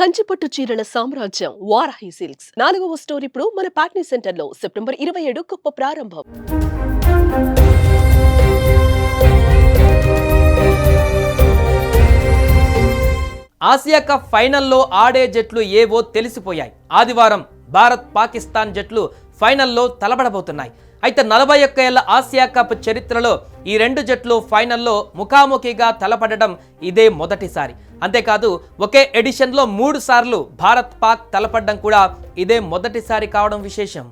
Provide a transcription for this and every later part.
కంచిపట్టు చీరల సామ్రాజ్యం వారాహి సిల్క్స్. నాలుగవ స్టోర్ ఇప్పుడు మన పాట్నీ సెంటర్లో సెప్టెంబర్ ఇరవై ఏడు గొప్ప ప్రారంభం. ఆసియా కప్ ఫైనల్లో ఆడే జట్లు ఏవో తెలిసిపోయాయి. ఆదివారం భారత్ పాకిస్తాన్ జట్లు ఫైనల్లో తలపడబోతున్నాయి అయితే నలభై ఒక్క ఏళ్ళ ఆసియా కప్ చరిత్రలో ఈ రెండు జట్లు ఫైనల్లో ముఖాముఖిగా తలపడడం ఇదే మొదటిసారి. అంతేకాదు ఒకే ఎడిషన్లో మూడు సార్లు భారత్ పాక్ తలపడడం కూడా ఇదే మొదటిసారి కావడం విశేషం.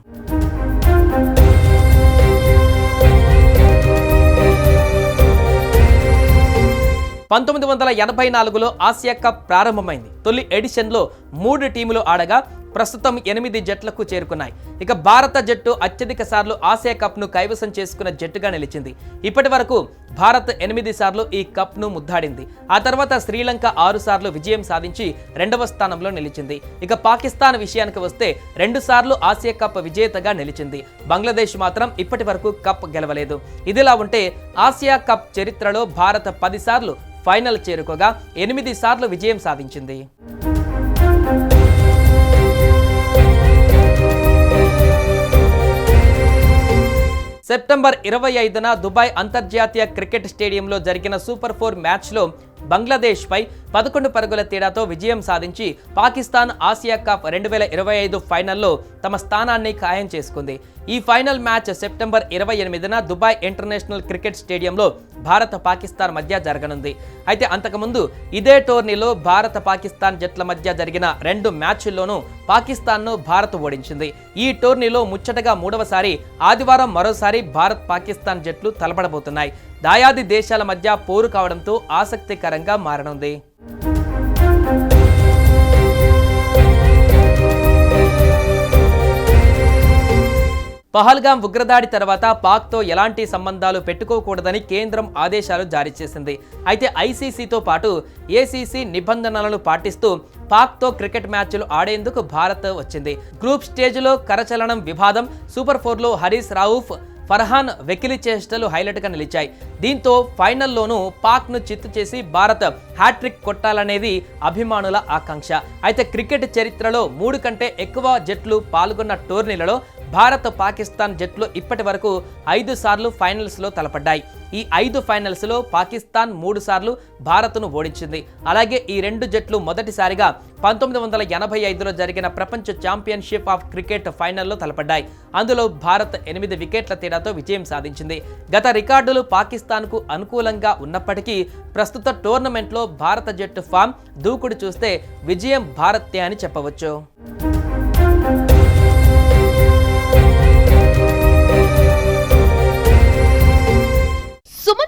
పంతొమ్మిది వందల ఎనభై నాలుగులో ఆసియా కప్ ప్రారంభమైంది. తొలి ఎడిషన్లో మూడు టీములు ఆడగా ప్రస్తుతం ఎనిమిది జట్లకు చేరుకున్నాయి. ఇక భారత జట్టు అత్యధిక సార్లు ఆసియా కప్ను కైవసం చేసుకున్న జట్టుగా నిలిచింది. ఇప్పటి వరకు భారత్ ఎనిమిది సార్లు ఈ కప్ను ముద్దాడింది. ఆ తర్వాత శ్రీలంక ఆరు సార్లు విజయం సాధించి రెండవ స్థానంలో నిలిచింది. ఇక పాకిస్తాన్ విషయానికి వస్తే రెండు సార్లు ఆసియా కప్ విజేతగా నిలిచింది. బంగ్లాదేశ్ మాత్రం ఇప్పటి వరకు కప్ గెలవలేదు. ఇదిలా ఉంటే ఆసియా కప్ చరిత్రలో భారత్ పదిసార్లు ఫైనల్ చేరుకోగా ఎనిమిది సార్లు విజయం సాధించింది. సెప్టెంబర్ ఇరవై ఐదున దుబాయ్ అంతర్జాతీయ క్రికెట్ స్టేడియంలో జరిగిన సూపర్ ఫోర్ మ్యాచ్లో బంగ్లాదేశ్పై పదకొండు పరుగుల తేడాతో విజయం సాధించి పాకిస్తాన్ ఆసియా కప్ రెండు వేల ఇరవై ఐదు ఫైనల్లో తమ స్థానాన్ని ఖాయం చేసుకుంది. ఈ ఫైనల్ మ్యాచ్ సెప్టెంబర్ ఇరవై ఎనిమిదిన దుబాయ్ ఇంటర్నేషనల్ క్రికెట్ స్టేడియంలో భారత పాకిస్తాన్ మధ్య జరగనుంది. అయితే అంతకుముందు ఇదే టోర్నీలో భారత పాకిస్తాన్ జట్ల మధ్య జరిగిన రెండు మ్యాచ్ల్లోనూ పాకిస్తాన్ను భారత్ ఓడించింది. ఈ టోర్నీలో ముచ్చటగా మూడవసారి ఆదివారం మరోసారి భారత్ పాకిస్తాన్ జట్లు తలపడబోతున్నాయి. దాయాది దేశాల మధ్య పోరు కావడంతో ఆసక్తికరంగా మారనుంది. పహల్గాం ఉగ్రదాడి తర్వాత పాక్తో ఎలాంటి సంబంధాలు పెట్టుకోకూడదని కేంద్రం ఆదేశాలు జారీ చేసింది. అయితే ఐసీసీతో పాటు ఏసీసీ నిబంధనలను పాటిస్తూ పాక్తో క్రికెట్ మ్యాచ్లు ఆడేందుకు భారత్ వచ్చింది. గ్రూప్ స్టేజ్లో కరచలనం వివాదం సూపర్ ఫోర్లో హరీష్ రావుఫ్ ఫర్హాన్ వెకిలి చేష్టలు హైలైట్గా నిలిచాయి. దీంతో ఫైనల్లోనూ పాక్ను చిత్తు చేసి భారత్ హ్యాట్రిక్ కొట్టాలనేది అభిమానుల ఆకాంక్ష. అయితే క్రికెట్ చరిత్రలో మూడు కంటే ఎక్కువ జట్లు పాల్గొన్న టోర్నీలలో భారత్ పాకిస్తాన్ జట్లు ఇప్పటి వరకు ఐదు సార్లు ఫైనల్స్లో తలపడ్డాయి. ఈ ఐదు ఫైనల్స్లో పాకిస్తాన్ మూడుసార్లు భారత్ను ఓడించింది. అలాగే ఈ రెండు జట్లు మొదటిసారిగా పంతొమ్మిది వందల ఎనభై ఐదులో జరిగిన ప్రపంచ ఛాంపియన్షిప్ ఆఫ్ క్రికెట్ ఫైనల్లో తలపడ్డాయి. అందులో భారత్ ఎనిమిది వికెట్ల తేడాతో విజయం సాధించింది. గత రికార్డులు పాకిస్తాన్కు అనుకూలంగా ఉన్నప్పటికీ ప్రస్తుత టోర్నమెంట్లో భారత జట్టు ఫామ్ దూకుడు చూస్తే విజయం భారత్తే అని చెప్పవచ్చు.